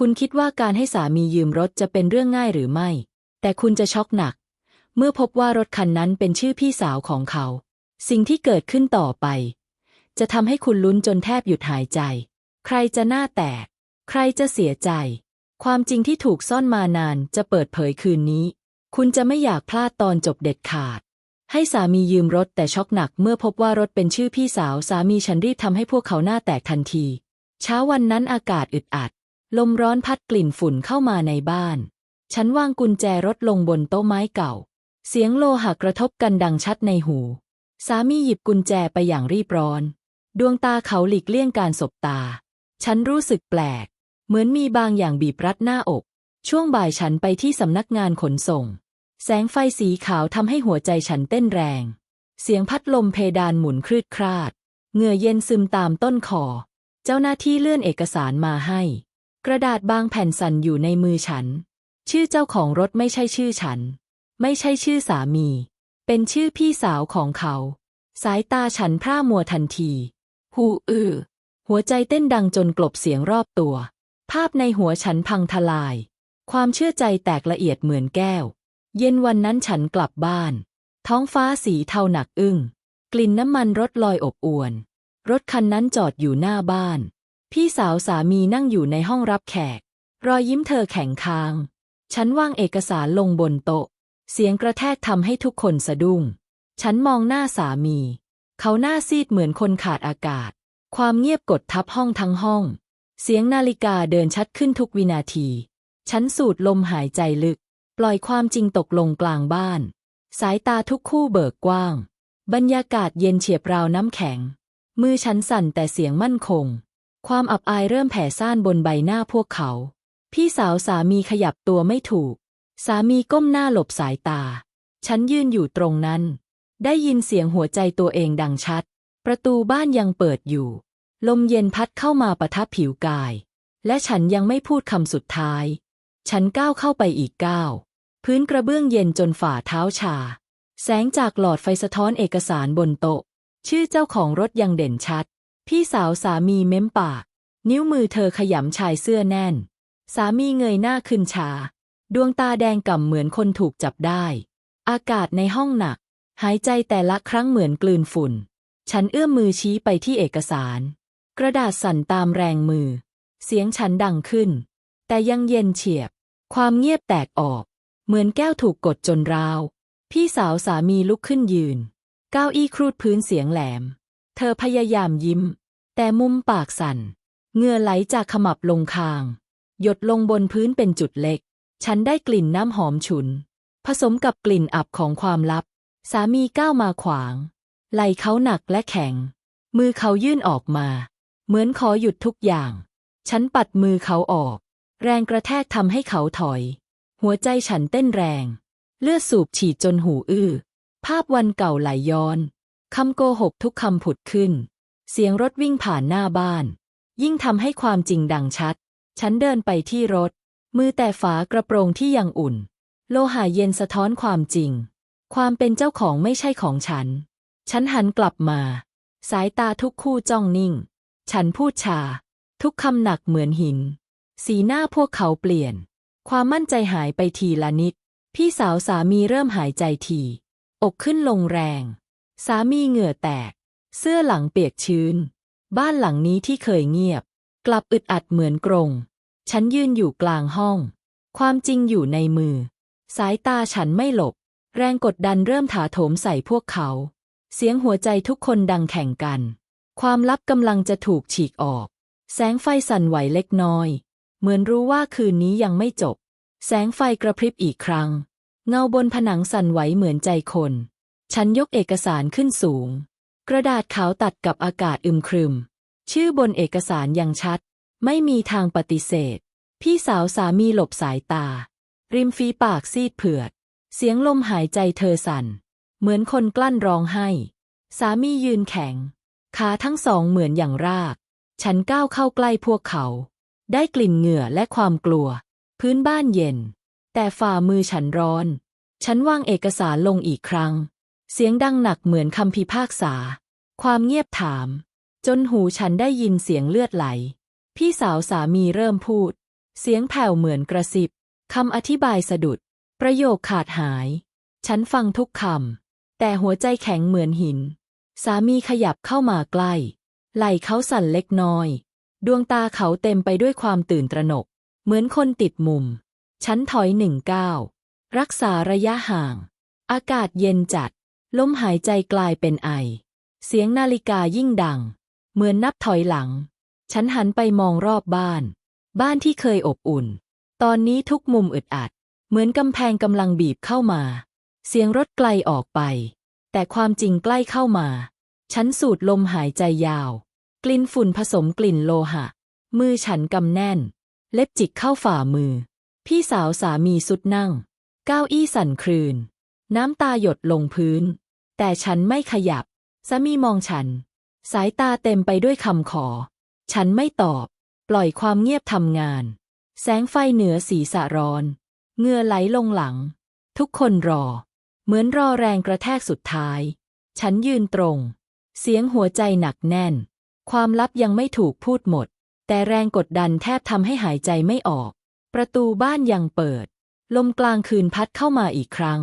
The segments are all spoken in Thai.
คุณคิดว่าการให้สามียืมรถจะเป็นเรื่องง่ายหรือไม่ แต่คุณจะช็อกหนัก เมื่อพบว่ารถคันนั้นเป็นชื่อพี่สาวของเขา สิ่งที่เกิดขึ้นต่อไป จะทำให้คุณลุ้นจนแทบหยุดหายใจ ใครจะหน้าแตก ใครจะเสียใจ ความจริงที่ถูกซ่อนมานานจะเปิดเผยคืนนี้ คุณจะไม่อยากพลาดตอนจบเด็ดขาด ให้สามียืมรถแต่ช็อกหนัก เมื่อพบว่ารถเป็นชื่อพี่สาวสามีฉันรีบทำให้พวกเขาหน้าแตกทันที เช้าวันนั้นอากาศอึดอัด ลมร้อนพัดกลิ่นฝุ่นเข้ามาในบ้าน ฉันวางกุญแจรถลงบนโต๊ะไม้เก่า เสียงโลหะกระทบกันดังชัดในหู สามีหยิบกุญแจไปอย่างรีบร้อน ดวงตาเขาหลีกเลี่ยงการสบตา ฉันรู้สึกแปลก เหมือนมีบางอย่างบีบรัดหน้าอก ช่วงบ่ายฉันไปที่สำนักงานขนส่ง แสงไฟสีขาวทำให้หัวใจฉันเต้นแรง เสียงพัดลมเพดานหมุนคลืดคลาด เหงื่อเย็นซึมตามต้นคอ เจ้าหน้าที่เลื่อนเอกสารมาให้ กระดาษบางแผ่นสั่นอยู่ในมือฉัน ชื่อเจ้าของรถไม่ใช่ชื่อฉัน ไม่ใช่ชื่อสามี เป็นชื่อพี่สาวของเขา สายตาฉันพร่ามัวทันที หูอือหัวใจเต้นดังจนกลบเสียงรอบตัว ภาพในหัวฉันพังทลาย ความเชื่อใจแตกละเอียดเหมือนแก้ว เย็นวันนั้นฉันกลับบ้าน ท้องฟ้าสีเทาหนักอึ้ง กลิ่นน้ำมันรถลอยอบอวน รถคันนั้นจอดอยู่หน้าบ้าน พี่สาวสามีนั่งอยู่ในห้องรับแขก รอยยิ้มเธอแข็งค้าง ฉันวางเอกสารลงบนโต๊ะ เสียงกระแทกทำให้ทุกคนสะดุ้ง ฉันมองหน้าสามี เขาหน้าซีดเหมือนคนขาดอากาศ ความเงียบกดทับห้องทั้งห้อง เสียงนาฬิกาเดินชัดขึ้นทุกวินาที ฉันสูดลมหายใจลึก ปล่อยความจริงตกลงกลางบ้าน สายตาทุกคู่เบิกกว้าง บรรยากาศเย็นเฉียบราวน้ำแข็ง มือฉันสั่นแต่เสียงมั่นคง ความอับอายเริ่มแผ่ซ่านบนใบหน้าพวกเขา พี่สาวสามีขยับตัวไม่ถูก สามีก้มหน้าหลบสายตา ฉันยืนอยู่ตรงนั้น ได้ยินเสียงหัวใจตัวเองดังชัด ประตูบ้านยังเปิดอยู่ ลมเย็นพัดเข้ามาประทับผิวกาย และฉันยังไม่พูดคำสุดท้าย ฉันก้าวเข้าไปอีกก้าว พื้นกระเบื้องเย็นจนฝ่าเท้าชา แสงจากหลอดไฟสะท้อนเอกสารบนโต๊ะ ชื่อเจ้าของรถยังเด่นชัด พี่สาวสามีเม้มปาก นิ้วมือเธอขยำชายเสื้อแน่น สามีเงยหน้าขึ้นชา ดวงตาแดงก่ำเหมือนคนถูกจับได้ อากาศในห้องหนัก หายใจแต่ละครั้งเหมือนกลืนฝุ่น ฉันเอื้อมมือชี้ไปที่เอกสาร กระดาษสั่นตามแรงมือ เสียงฉันดังขึ้น แต่ยังเย็นเฉียบ ความเงียบแตกออก เหมือนแก้วถูกกดจนราว พี่สาวสามีลุกขึ้นยืนก้าวอี้ครูดพื้นเสียงแหลม เธอพยายามยิ้ม แต่มุมปากสั่นเหงื่อไหลจากขมับลงคาง หยดลงบนพื้นเป็นจุดเล็ก ฉันได้กลิ่นน้ำหอมฉุน ผสมกับกลิ่นอับของความลับ สามีก้าวมาขวาง ไหล่เขาหนักและแข็ง มือเขายื่นออกมา เหมือนขอหยุดทุกอย่าง ฉันปัดมือเขาออก แรงกระแทกทำให้เขาถอย หัวใจฉันเต้นแรง เลือดสูบฉีดจนหูอื้อ ภาพวันเก่าไหลย้อน คำโกหกทุกคำผุดขึ้น เสียงรถวิ่งผ่านหน้าบ้าน ยิ่งทำให้ความจริงดังชัด ฉันเดินไปที่รถ มือแต่ฝากระโปรงที่ยังอุ่น โลหะเย็นสะท้อนความจริง ความเป็นเจ้าของไม่ใช่ของฉัน ฉันหันกลับมา สายตาทุกคู่จ้องนิ่ง ฉันพูดชา ทุกคำหนักเหมือนหิน สีหน้าพวกเขาเปลี่ยน ความมั่นใจหายไปทีละนิด พี่สาวสามีเริ่มหายใจที อกขึ้นลงแรง สามีเหงื่อแตก เสื้อหลังเปียกชื้น บ้านหลังนี้ที่เคยเงียบ กลับอึดอัดเหมือนกรง ฉันยืนอยู่กลางห้อง ความจริงอยู่ในมือ สายตาฉันไม่หลบ แรงกดดันเริ่มถาโถมใส่พวกเขา เสียงหัวใจทุกคนดังแข่งกัน ความลับกำลังจะถูกฉีกออก แสงไฟสั่นไหวเล็กน้อย เหมือนรู้ว่าคืนนี้ยังไม่จบ แสงไฟกระพริบอีกครั้ง เงาบนผนังสั่นไหวเหมือนใจคน ฉันยกเอกสารขึ้นสูง กระดาษขาวตัดกับอากาศอึมครึม ชื่อบนเอกสารยังชัด ไม่มีทางปฏิเสธ พี่สาวสามีหลบสายตา ริมฝีปากซีดเผือด เสียงลมหายใจเธอสั่น เหมือนคนกลั้นร้องไห้ สามียืนแข็ง ขาทั้งสองเหมือนอย่างราก ฉันก้าวเข้าใกล้พวกเขา ได้กลิ่นเหงื่อและความกลัว พื้นบ้านเย็น แต่ฝ่ามือฉันร้อน ฉันวางเอกสารลงอีกครั้ง เสียงดังหนักเหมือนคำพิพากษา ความเงียบถาม จนหูฉันได้ยินเสียงเลือดไหล พี่สาวสามีเริ่มพูด เสียงแผ่วเหมือนกระซิบคำอธิบายสะดุด ประโยคขาดหาย ฉันฟังทุกคำแต่หัวใจแข็งเหมือนหิน สามีขยับเข้ามาใกล้ ไหล่เขาสั่นเล็กน้อย ดวงตาเขาเต็มไปด้วยความตื่นตระหนก เหมือนคนติดมุม ฉันถอยหนึ่งก้าวรักษาระยะห่าง อากาศเย็นจัด ลมหายใจกลายเป็นไอ เสียงนาฬิกายิ่งดัง เหมือนนับถอยหลัง ฉันหันไปมองรอบบ้าน บ้านที่เคยอบอุ่น ตอนนี้ทุกมุมอึดอัด เหมือนกำแพงกำลังบีบเข้ามา เสียงรถไกลออกไป แต่ความจริงใกล้เข้ามา ฉันสูดลมหายใจยาว กลิ่นฝุ่นผสมกลิ่นโลหะ มือฉันกำแน่น เล็บจิกเข้าฝ่ามือ พี่สาวสามีสุดนั่ง เก้าอี้สั่นคลืน น้ำตาหยดลงพื้น แต่ฉันไม่ขยับ สามีมองฉัน สายตาเต็มไปด้วยคำขอ ฉันไม่ตอบ ปล่อยความเงียบทำงาน แสงไฟเหนือศีรษะร้อนเงื่อไหลลงหลัง ทุกคนรอ เหมือนรอแรงกระแทกสุดท้าย ฉันยืนตรง เสียงหัวใจหนักแน่น ความลับยังไม่ถูกพูดหมด แต่แรงกดดันแทบทำให้หายใจไม่ออก ประตูบ้านยังเปิด ลมกลางคืนพัดเข้ามาอีกครั้ง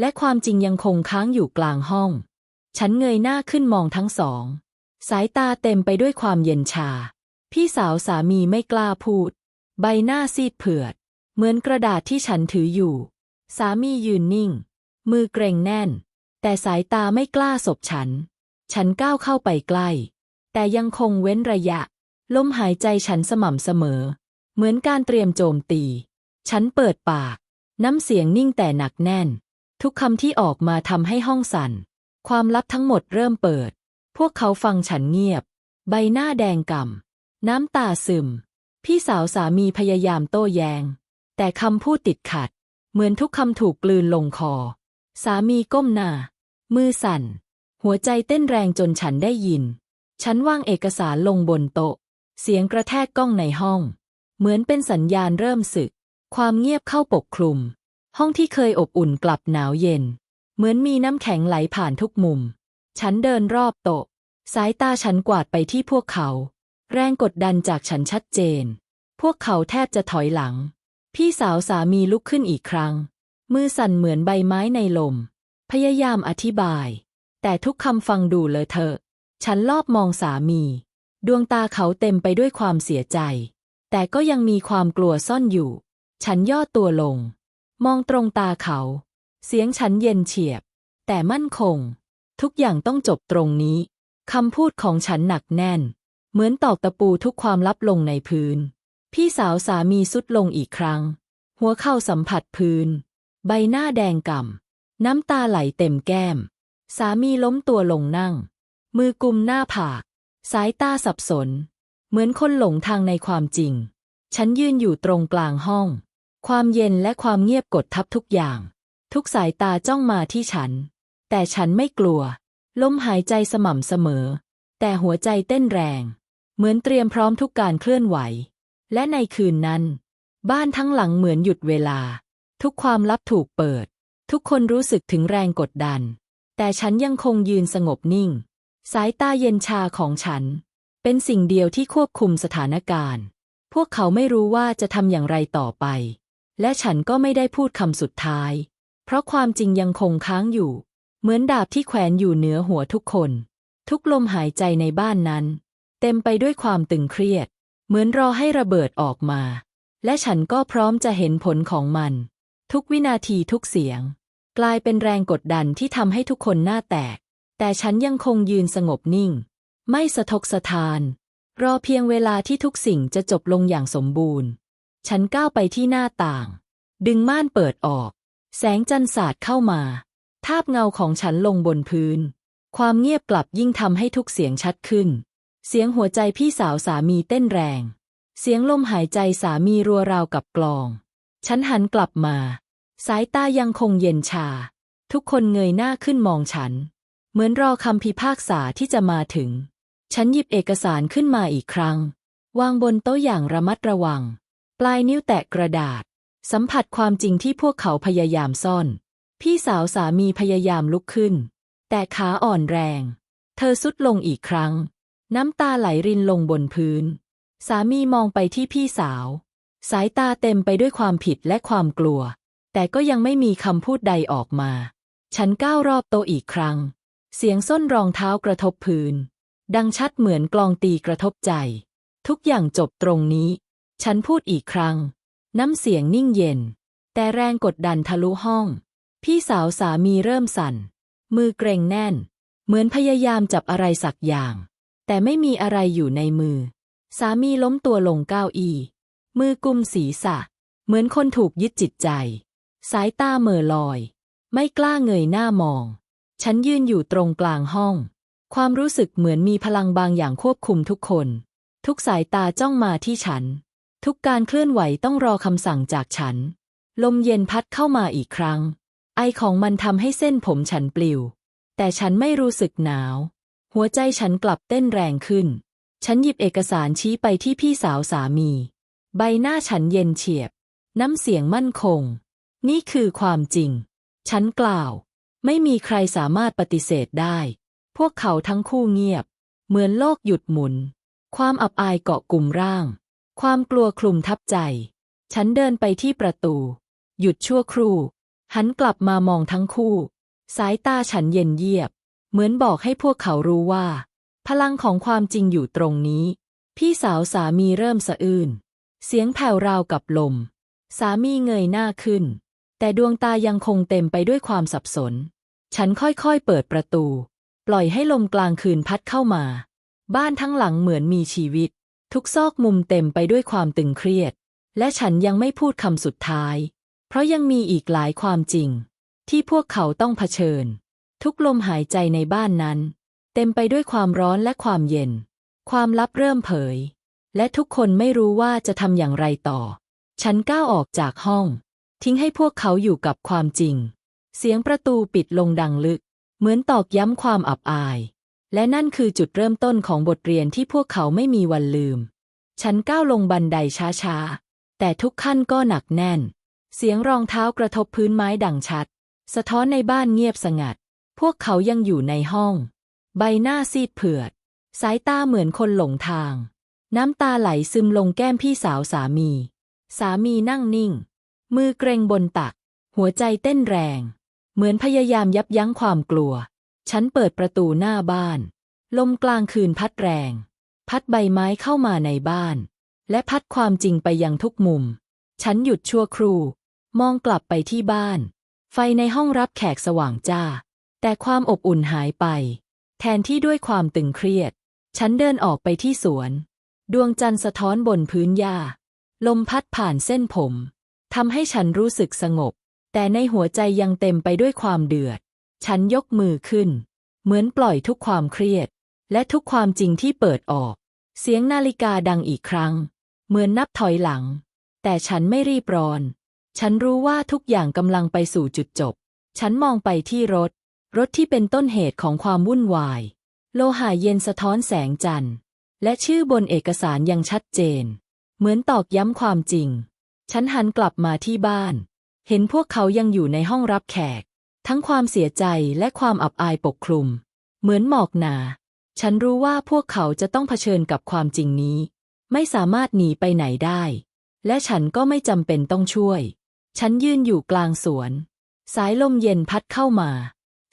และความจริงยังคงค้างอยู่กลางห้อง ฉันเงยหน้าขึ้นมองทั้งสอง สายตาเต็มไปด้วยความเย็นชา พี่สาวสามีไม่กล้าพูด ใบหน้าซีดเผือด เหมือนกระดาษที่ฉันถืออยู่ สามียืนนิ่ง มือเกรงแน่น แต่สายตาไม่กล้าสบฉัน ฉันก้าวเข้าไปใกล้ แต่ยังคงเว้นระยะ ลมหายใจฉันสม่ำเสมอ เหมือนการเตรียมโจมตี ฉันเปิดปาก น้ำเสียงนิ่งแต่หนักแน่น ทุกคำที่ออกมาทำให้ห้องสั่น ความลับทั้งหมดเริ่มเปิด พวกเขาฟังฉันเงียบ ใบหน้าแดงก่ำน้ำตาซึม พี่สาวสามีพยายามโต้แยง้ง แต่คำพูดติดขัด เหมือนทุกคำถูกกลืนลงคอ สามีก้มหน้า มือสั่น หัวใจเต้นแรงจนฉันได้ยิน ฉันวางเอกสารลงบนโต๊ะ เสียงกระแทกก้องในห้อง เหมือนเป็นสัญญาณเริ่มสึก ความเงียบเข้าปกคลุม ห้องที่เคยอบอุ่นกลับหนาวเย็น เหมือนมีน้ำแข็งไหลผ่านทุกมุม ฉันเดินรอบโต๊ะ สายตาฉันกวาดไปที่พวกเขา แรงกดดันจากฉันชัดเจน พวกเขาแทบจะถอยหลัง พี่สาวสามีลุกขึ้นอีกครั้ง มือสั่นเหมือนใบไม้ในลม พยายามอธิบาย แต่ทุกคำฟังดูเลอะเทอะ ฉันลอบมองสามี ดวงตาเขาเต็มไปด้วยความเสียใจ แต่ก็ยังมีความกลัวซ่อนอยู่ ฉันย่อตัวลง มองตรงตาเขา เสียงฉันเย็นเฉียบ แต่มั่นคง ทุกอย่างต้องจบตรงนี้คำพูดของฉันหนักแน่น เหมือนตอกตะปูทุกความลับลงในพื้น พี่สาวสามีสุดลงอีกครั้ง หัวเข่าสัมผัสพื้น ใบหน้าแดงก่ำน้ำตาไหลเต็มแก้ม สามีล้มตัวลงนั่ง มือกุมหน้าผาก สายตาสับสน เหมือนคนหลงทางในความจริง ฉันยืนอยู่ตรงกลางห้อง ความเย็นและความเงียบกดทับทุกอย่าง ทุกสายตาจ้องมาที่ฉัน แต่ฉันไม่กลัว ลมหายใจสม่ำเสมอ แต่หัวใจเต้นแรง เหมือนเตรียมพร้อมทุกการเคลื่อนไหว และในคืนนั้น บ้านทั้งหลังเหมือนหยุดเวลา ทุกความลับถูกเปิด ทุกคนรู้สึกถึงแรงกดดัน แต่ฉันยังคงยืนสงบนิ่ง สายตาเย็นชาของฉัน เป็นสิ่งเดียวที่ควบคุมสถานการณ์ พวกเขาไม่รู้ว่าจะทำอย่างไรต่อไป และฉันก็ไม่ได้พูดคำสุดท้าย เพราะความจริงยังคงค้างอยู่ เหมือนดาบที่แขวนอยู่เหนือหัวทุกคน ทุกลมหายใจในบ้านนั้น เต็มไปด้วยความตึงเครียด เหมือนรอให้ระเบิดออกมา และฉันก็พร้อมจะเห็นผลของมัน ทุกวินาทีทุกเสียง กลายเป็นแรงกดดันที่ทำให้ทุกคนหน้าแตก แต่ฉันยังคงยืนสงบนิ่ง ไม่สะทกสะทาน รอเพียงเวลาที่ทุกสิ่งจะจบลงอย่างสมบูรณ์ ฉันก้าวไปที่หน้าต่าง ดึงม่านเปิดออก แสงจันทร์สาดเข้ามา ทาบเงาของฉันลงบนพื้น ความเงียบกลับยิ่งทำให้ทุกเสียงชัดขึ้น เสียงหัวใจพี่สาวสามีเต้นแรง เสียงลมหายใจสามีรัวราวกับกลอง ฉันหันกลับมา สายตายังคงเย็นชา ทุกคนเงยหน้าขึ้นมองฉัน เหมือนรอคำพิพากษาที่จะมาถึง ฉันหยิบเอกสารขึ้นมาอีกครั้ง วางบนโต๊ะอย่างระมัดระวัง ปลายนิ้วแตะกระดาษ สัมผัสความจริงที่พวกเขาพยายามซ่อน พี่สาวสามีพยายามลุกขึ้น แต่ขาอ่อนแรง เธอสุดลงอีกครั้ง น้ำตาไหลรินลงบนพื้น สามีมองไปที่พี่สาว สายตาเต็มไปด้วยความผิดและความกลัว แต่ก็ยังไม่มีคำพูดใดออกมา ฉันก้าวรอบโตอีกครั้ง เสียงส้นรองเท้ากระทบพื้น ดังชัดเหมือนกลองตีกระทบใจ ทุกอย่างจบตรงนี้ ฉันพูดอีกครั้ง น้ำเสียงนิ่งเย็น แต่แรงกดดันทะลุห้อง พี่สาวสามีเริ่มสั่น มือเกรงแน่น เหมือนพยายามจับอะไรสักอย่าง แต่ไม่มีอะไรอยู่ในมือ สามีล้มตัวลงเก้าอี้มือกุมศีรษะ เหมือนคนถูกยึดจิตใจ สายตาเหม่อลอย ไม่กล้าเงยหน้ามอง ฉันยืนอยู่ตรงกลางห้อง ความรู้สึกเหมือนมีพลังบางอย่างควบคุมทุกคน ทุกสายตาจ้องมาที่ฉัน ทุกการเคลื่อนไหวต้องรอคำสั่งจากฉัน ลมเย็นพัดเข้ามาอีกครั้ง ไอของมันทำให้เส้นผมฉันปลิว แต่ฉันไม่รู้สึกหนาว หัวใจฉันกลับเต้นแรงขึ้น ฉันหยิบเอกสารชี้ไปที่พี่สาวสามี ใบหน้าฉันเย็นเฉียบ น้ำเสียงมั่นคง นี่คือความจริง ฉันกล่าว ไม่มีใครสามารถปฏิเสธได้ พวกเขาทั้งคู่เงียบ เหมือนโลกหยุดหมุน ความอับอายเกาะกลุ่มร่าง ความกลัวคลุมทับใจ ฉันเดินไปที่ประตู หยุดชั่วครู่ หันกลับมามองทั้งคู่ สายตาฉันเย็นเยียบ เหมือนบอกให้พวกเขารู้ว่า พลังของความจริงอยู่ตรงนี้ พี่สาวสามีเริ่มสะอื้น เสียงแผ่วราวกับลม สามีเงยหน้าขึ้น แต่ดวงตายังคงเต็มไปด้วยความสับสน ฉันค่อยๆเปิดประตู ปล่อยให้ลมกลางคืนพัดเข้ามา บ้านทั้งหลังเหมือนมีชีวิต ทุกซอกมุมเต็มไปด้วยความตึงเครียด และฉันยังไม่พูดคำสุดท้าย เพราะยังมีอีกหลายความจริง ที่พวกเขาต้องเผชิญ ทุกลมหายใจในบ้านนั้น เต็มไปด้วยความร้อนและความเย็น ความลับเริ่มเผย และทุกคนไม่รู้ว่าจะทำอย่างไรต่อ ฉันก้าวออกจากห้อง ทิ้งให้พวกเขาอยู่กับความจริง เสียงประตูปิดลงดังลึก เหมือนตอกย้ำความอับอาย และนั่นคือจุดเริ่มต้นของบทเรียนที่พวกเขาไม่มีวันลืม ฉันก้าวลงบันไดช้าๆ แต่ทุกขั้นก็หนักแน่น เสียงรองเท้ากระทบพื้นไม้ดังชัด สะท้อนในบ้านเงียบสงัด พวกเขายังอยู่ในห้อง ใบหน้าซีดเผือด สายตาเหมือนคนหลงทาง น้ำตาไหลซึมลงแก้มพี่สาวสามี สามีนั่งนิ่ง มือเกรงบนตัก หัวใจเต้นแรง เหมือนพยายามยับยั้งความกลัว ฉันเปิดประตูหน้าบ้าน ลมกลางคืนพัดแรง พัดใบไม้เข้ามาในบ้าน และพัดความจริงไปยังทุกมุม ฉันหยุดชั่วครู่ มองกลับไปที่บ้าน ไฟในห้องรับแขกสว่างจ้า แต่ความอบอุ่นหายไป แทนที่ด้วยความตึงเครียด ฉันเดินออกไปที่สวน ดวงจันทร์สะท้อนบนพื้นหญ้า ลมพัดผ่านเส้นผมทำให้ฉันรู้สึกสงบ แต่ในหัวใจยังเต็มไปด้วยความเดือด ฉันยกมือขึ้น เหมือนปล่อยทุกความเครียด และทุกความจริงที่เปิดออก เสียงนาฬิกาดังอีกครั้ง เหมือนนับถอยหลัง แต่ฉันไม่รีบร้อน ฉันรู้ว่าทุกอย่างกำลังไปสู่จุดจบ ฉันมองไปที่รถ รถที่เป็นต้นเหตุของความวุ่นวาย โลหะเย็นสะท้อนแสงจันทร์ และชื่อบนเอกสารยังชัดเจน เหมือนตอกย้ำความจริง ฉันหันกลับมาที่บ้าน เห็นพวกเขายังอยู่ในห้องรับแขก ทั้งความเสียใจและความอับอายปกคลุม เหมือนหมอกหนา ฉันรู้ว่าพวกเขาจะต้องเผชิญกับความจริงนี้ ไม่สามารถหนีไปไหนได้ และฉันก็ไม่จำเป็นต้องช่วย ฉันยืนอยู่กลางสวน สายลมเย็นพัดเข้ามา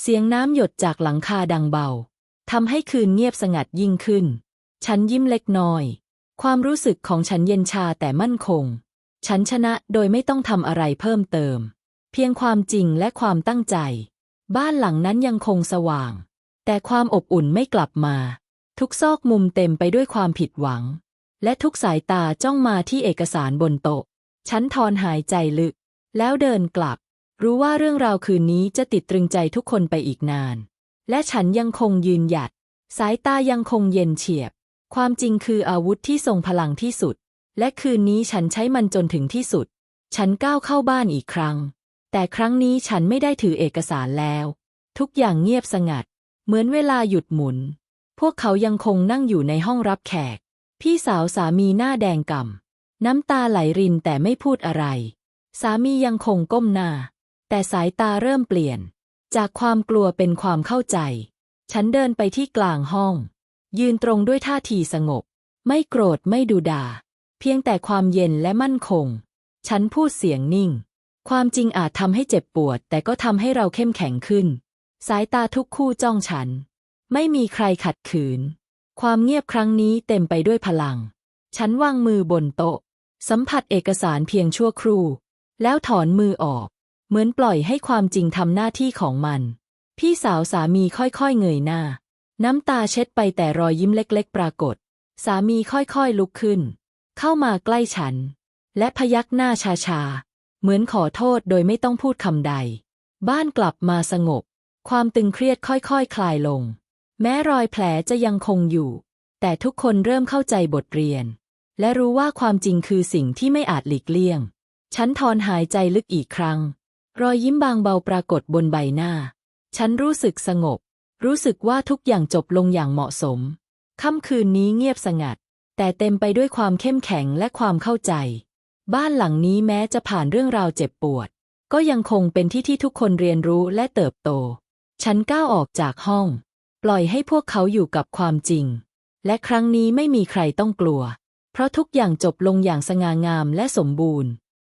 เสียงน้ำหยดจากหลังคาดังเบาทำให้คืนเงียบสงัดยิ่งขึ้น ฉันยิ้มเล็กน้อย ความรู้สึกของฉันเย็นชาแต่มั่นคง ฉันชนะโดยไม่ต้องทำอะไรเพิ่มเติม เพียงความจริงและความตั้งใจ บ้านหลังนั้นยังคงสว่าง แต่ความอบอุ่นไม่กลับมา ทุกซอกมุมเต็มไปด้วยความผิดหวัง และทุกสายตาจ้องมาที่เอกสารบนโต๊ะ ฉันถอนหายใจลึก แล้วเดินกลับ รู้ว่าเรื่องราวคืนนี้จะติดตรึงใจทุกคนไปอีกนาน และฉันยังคงยืนหยัด สายตายังคงเย็นเฉียบ ความจริงคืออาวุธที่ทรงพลังที่สุด และคืนนี้ฉันใช้มันจนถึงที่สุด ฉันก้าวเข้าบ้านอีกครั้ง แต่ครั้งนี้ฉันไม่ได้ถือเอกสารแล้ว ทุกอย่างเงียบสงัด เหมือนเวลาหยุดหมุน พวกเขายังคงนั่งอยู่ในห้องรับแขก พี่สาวสามีหน้าแดงก่ำน้ำตาไหลรินแต่ไม่พูดอะไร สามียังคงก้มหน้า แต่สายตาเริ่มเปลี่ยน จากความกลัวเป็นความเข้าใจ ฉันเดินไปที่กลางห้อง ยืนตรงด้วยท่าทีสงบ ไม่โกรธไม่ดูด่า เพียงแต่ความเย็นและมั่นคง ฉันพูดเสียงนิ่ง ความจริงอาจทำให้เจ็บปวด แต่ก็ทำให้เราเข้มแข็งขึ้น สายตาทุกคู่จ้องฉัน ไม่มีใครขัดขืน ความเงียบครั้งนี้เต็มไปด้วยพลัง ฉันวางมือบนโต๊ะ สัมผัสเอกสารเพียงชั่วครู่ แล้วถอนมือออก เหมือนปล่อยให้ความจริงทำหน้าที่ของมัน พี่สาวสามีค่อยๆเงยหน้า น้ำตาเช็ดไปแต่รอยยิ้มเล็กๆ ปรากฏ สามีค่อยๆลุกขึ้น เข้ามาใกล้ฉัน และพยักหน้าชาๆ เหมือนขอโทษโดยไม่ต้องพูดคำใด บ้านกลับมาสงบ ความตึงเครียดค่อยๆคคลายลง แม้รอยแผลจะยังคงอยู่ แต่ทุกคนเริ่มเข้าใจบทเรียน และรู้ว่าความจริงคือสิ่งที่ไม่อาจหลีกเลี่ยง ฉันถอนหายใจลึกอีกครั้ง รอยยิ้มบางเบาปรากฏบนใบหน้า ฉันรู้สึกสงบ รู้สึกว่าทุกอย่างจบลงอย่างเหมาะสม ค่ำคืนนี้เงียบสงัด แต่เต็มไปด้วยความเข้มแข็งและความเข้าใจ บ้านหลังนี้แม้จะผ่านเรื่องราวเจ็บปวด ก็ยังคงเป็นที่ที่ทุกคนเรียนรู้และเติบโต ฉันก้าวออกจากห้อง ปล่อยให้พวกเขาอยู่กับความจริง และครั้งนี้ไม่มีใครต้องกลัว เพราะทุกอย่างจบลงอย่างสง่างามและสมบูรณ์